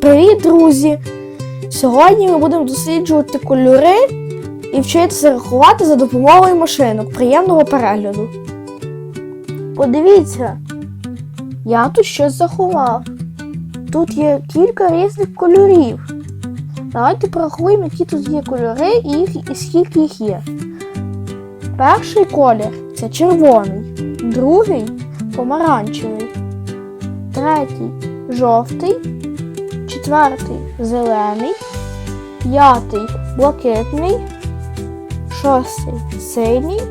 Привіт, друзі! Сьогодні ми будемо досліджувати кольори і вчитися рахувати за допомогою машинок. Приємного перегляду. Подивіться, я тут щось заховав. Тут є кілька різних кольорів. Давайте порахуємо, які тут є кольори і, їх, і скільки їх є. Перший колір це червоний, другий помаранчевий, третій жовтий, четвертий зелений, п'ятий блакитний, шостий синій,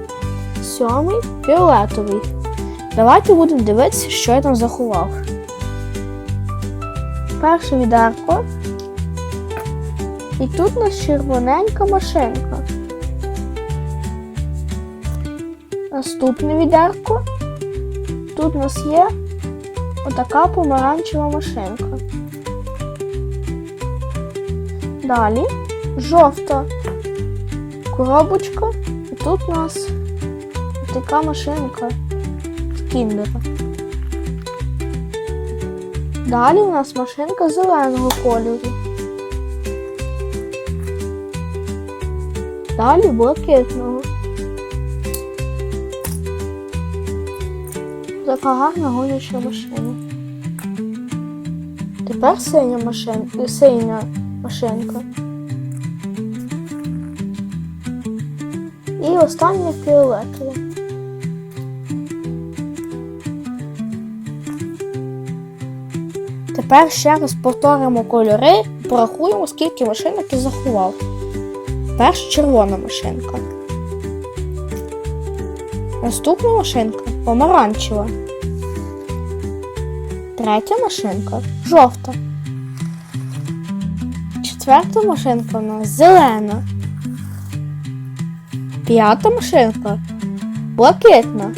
сьомий фіолетовий. Давайте будемо дивитися, що я там заховав. Перше відерко. І тут у нас червоненька машинка. Наступне відерко. Тут у нас є отака помаранчева машинка. Далі жовта коробочка. І тут у нас така машинка з кіндера. Далі у нас машинка зеленого кольору. Далі блакитного. Така гарна гоняча машина. Тепер синя машинка, синя машинка. І остання фіолетова. Тепер ще раз повторимо кольори і порахуємо, скільки машинок я заховав. Перша червона машинка. Наступна машинка помаранчева. Третя машинка жовта. Четверта машинка у нас зелена. П'ята машинка блакитна.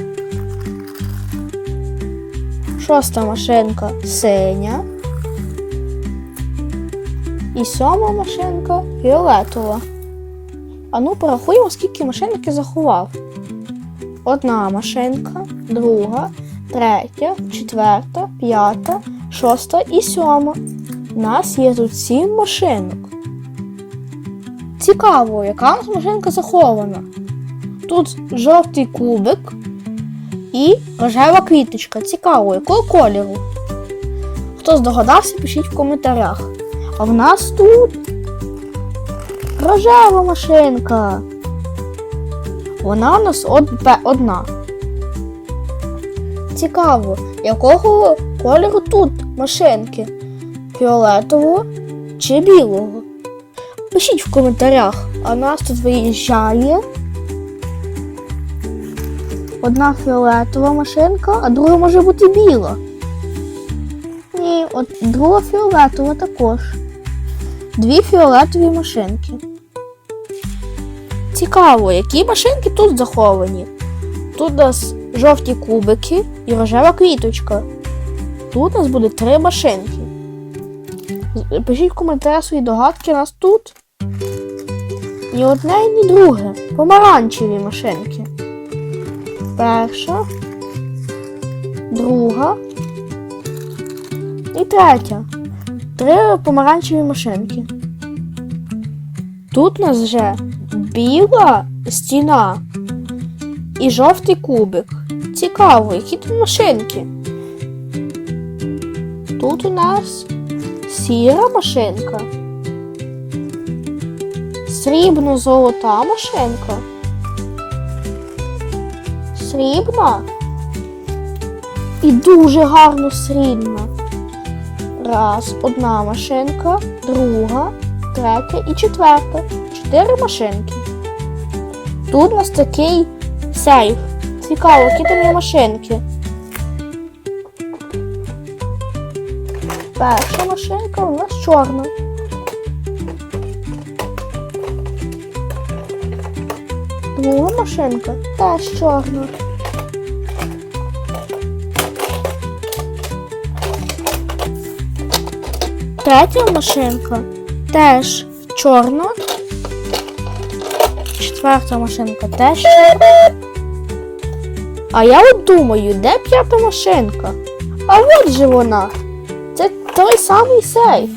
Шоста машинка синя. І сьома машинка фіолетова. А ну порахуємо, скільки машинок я заховав. Одна машинка, друга, третя, четверта, п'ята, шоста і сьома. У нас є тут сім машинок. Цікаво, яка у нас машинка захована. Тут жовтий кубик і рожева квіточка. Цікаво, якого кольору. Хто здогадався, пишіть в коментарях. А в нас тут рожева машинка. Вона у нас одна. Цікаво, якого кольору тут машинки? Фіолетового чи білого? Пишіть в коментарях, а нас тут виїжджає. Одна фіолетова машинка, а друга може бути біла. Ні, от друга фіолетова також. Дві фіолетові машинки. Цікаво, які машинки тут заховані. Тут у нас жовті кубики і рожева квіточка. Тут у нас буде три машинки. Пишіть в коментарях свої догадки, у нас тут. Ні одне, ні друге. Помаранчеві машинки. Перша, друга і третя. Три помаранчеві машинки. Тут у нас вже біла стіна і жовтий кубик. Цікаво, які тут машинки. Тут у нас сіра машинка, срібно-золота машинка, срібна і дуже гарно срібна. Раз, одна машинка, друга, третя і четверта. Чотири машинки. Тут у нас такий сейф. Цікаво, які там є машинки. Перша машинка у нас чорна. Друга машинка теж чорна. Третя машинка теж чорна. Четверта машинка теж чорна. А я от думаю, де п'ята машинка? А от же вона. Той самий сейф.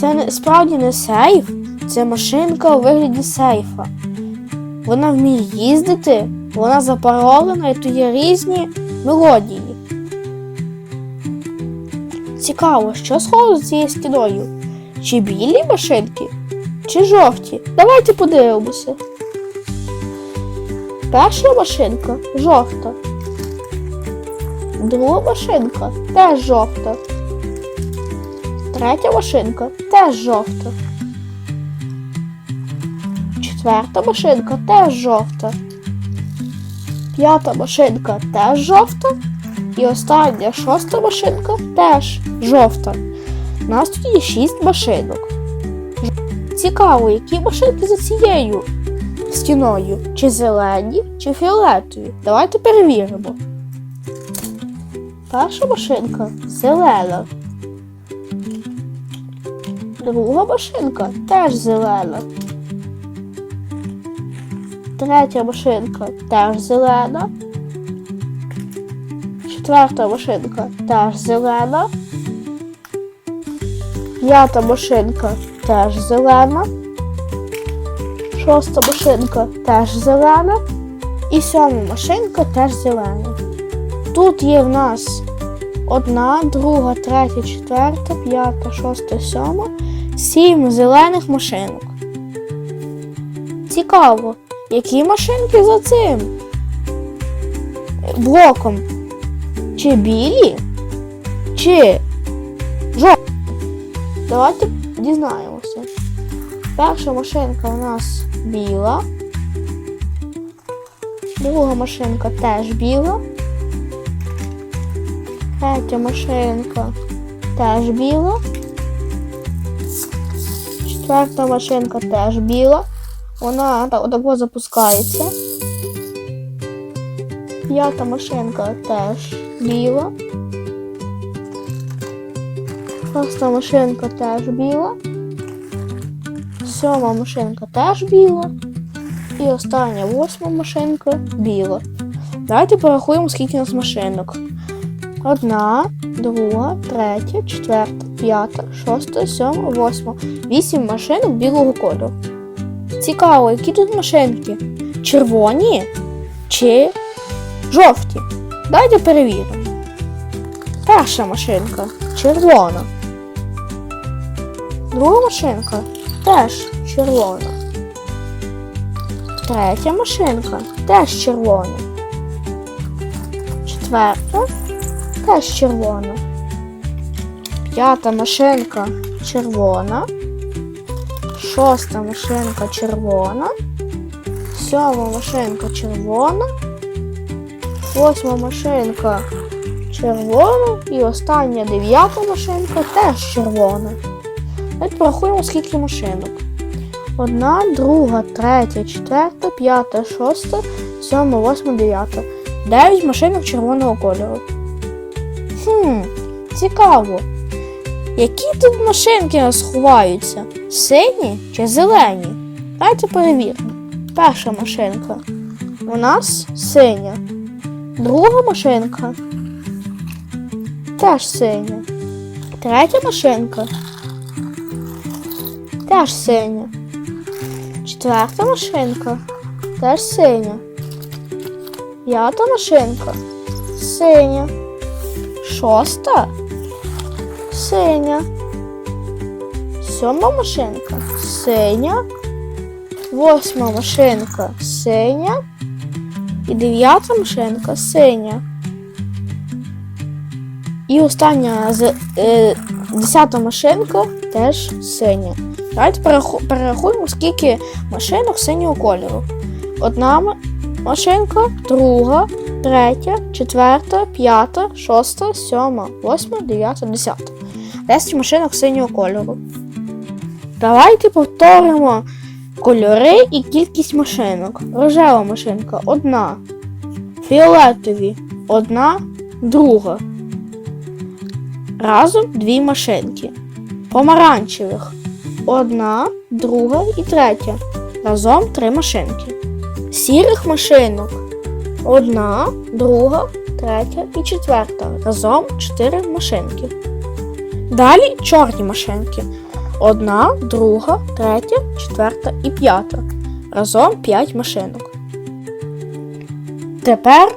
Це не, справді не сейф, це машинка у вигляді сейфа. Вона вміє їздити, вона запаролена і тут є різні мелодії. Цікаво, що схоже з цією стіною? Чи білі машинки, чи жовті? Давайте подивимося. Перша машинка жовта. Друга машинка теж жовта. Третя машинка теж жовта. Четверта машинка теж жовта. П'ята машинка теж жовта. І остання шоста машинка теж жовта. У нас тут є шість машинок. Цікаво, які машинки за цією стіною? Чи зелені, чи фіолетові? Давайте перевіримо. Перша машинка зелена. Друга машинка теж зелена. Третя машинка теж зелена. Четверта машинка теж зелена. П'ята машинка теж зелена. Шоста машинка теж зелена. І сьома машинка теж зелена. Тут є в нас одна, друга, третя, четверта, п'ята, шоста, сьома, сім зелених машинок. Цікаво, які машинки за цим блоком? Чи білі? Чи жовті? Давайте дізнаємося. Перша машинка у нас біла. Друга машинка теж біла. Третя машинка теж біла. Четверта машинка теж біла. Вона так отако запускається. П'ята машинка теж біла. Шоста машинка теж біла. Сьома машинка теж біла. І остання восьма машинка біла. Давайте порахуємо, скільки у нас машинок. Одна, друга, третя, четверта, п'ята, шоста, сьома, восьма. Вісім машинок білого кольору. Цікаво, які тут машинки? Червоні чи жовті? Давайте перевіримо. Перша машинка червона. Друга машинка теж червона. Третя машинка теж червона. Четверта теж червона. П'ята машинка червона. Шоста машинка червона. Сьома машинка червона. Восьма машинка червона. І остання дев'ята машинка теж червона. Давайте порахуємо, скільки машинок. Одна, друга, третя, четверта, п'ята, шоста, сьома, восьма, дев'ята. Дев'ять машинок червоного кольору. Хм, цікаво. Які тут машинки у нас ховаються? Сині чи зелені? Давайте перевіримо. Перша машинка. У нас синя. Друга машинка. Теж синя. Третя машинка. Теж синя. Четверта машинка. Теж синя. П'ята машинка. Синя. Шоста. Синя. Сьома машинка. Синя. Восьма машинка. Синя. І дев'ята машинка синя. І остання з, е, десята машинка теж синя. Давайте перерахуємо, скільки машинок синього кольору. Одна машинка, друга, третя, четверта, п'ята, шоста, сьома, восьма, дев'ята, десята. Десять машинок синього кольору. Давайте повторимо кольори і кількість машинок. Рожева машинка одна. Фіолетові одна, друга. Разом дві машинки. Помаранчевих одна, друга і третя. Разом три машинки. Сірих машинок одна, друга, третя і четверта. Разом чотири машинки. Далі чорні машинки. одна, друга, третя, четверта і п'ята. Разом 5 машинок. Тепер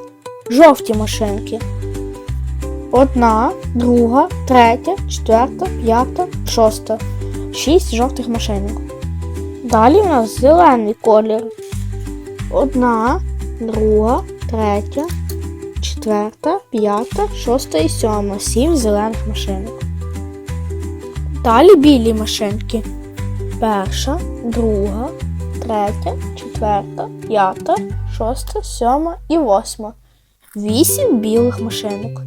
жовті машинки. Одна, друга, третя, четверта, п'ята, шоста. Шість жовтих машинок. Далі у нас зелений колір. Одна, друга, третя, четверта, п'ята, шоста і сьома. Сім зелених машинок. Далі білі машинки. Перша, друга, третя, четверта, п'ята, шоста, сьома і восьма. Вісім білих машинок.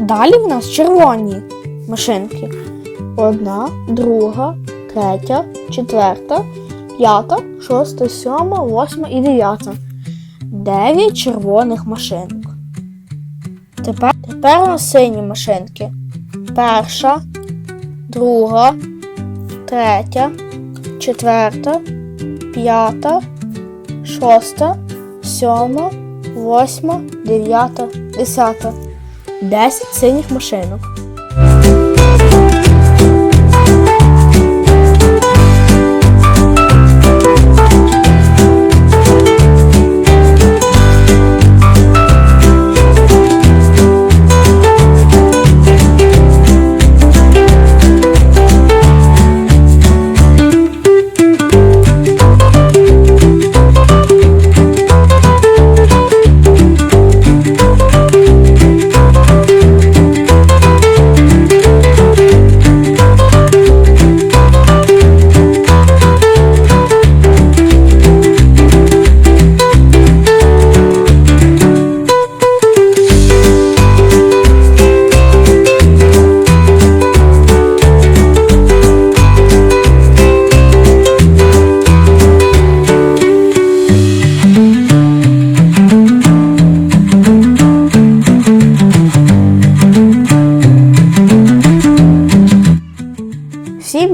Далі в нас червоні машинки. Одна, друга, третя, четверта, п'ята, шоста, сьома, восьма і дев'ята. Дев'ять червоних машинок. Тепер, тепер у нас сині машинки. Перша, друга, третя, четверта, п'ята, шоста, сьома, восьма, дев'ята, десята. Десять синіх машинок.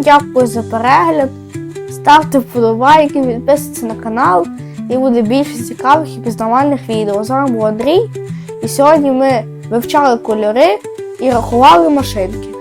Дякую за перегляд. Ставте вподобайки, підписуйтесь на канал і буде більше цікавих і пізнавальних відео. З вами був Андрій. І сьогодні ми вивчали кольори і рахували машинки.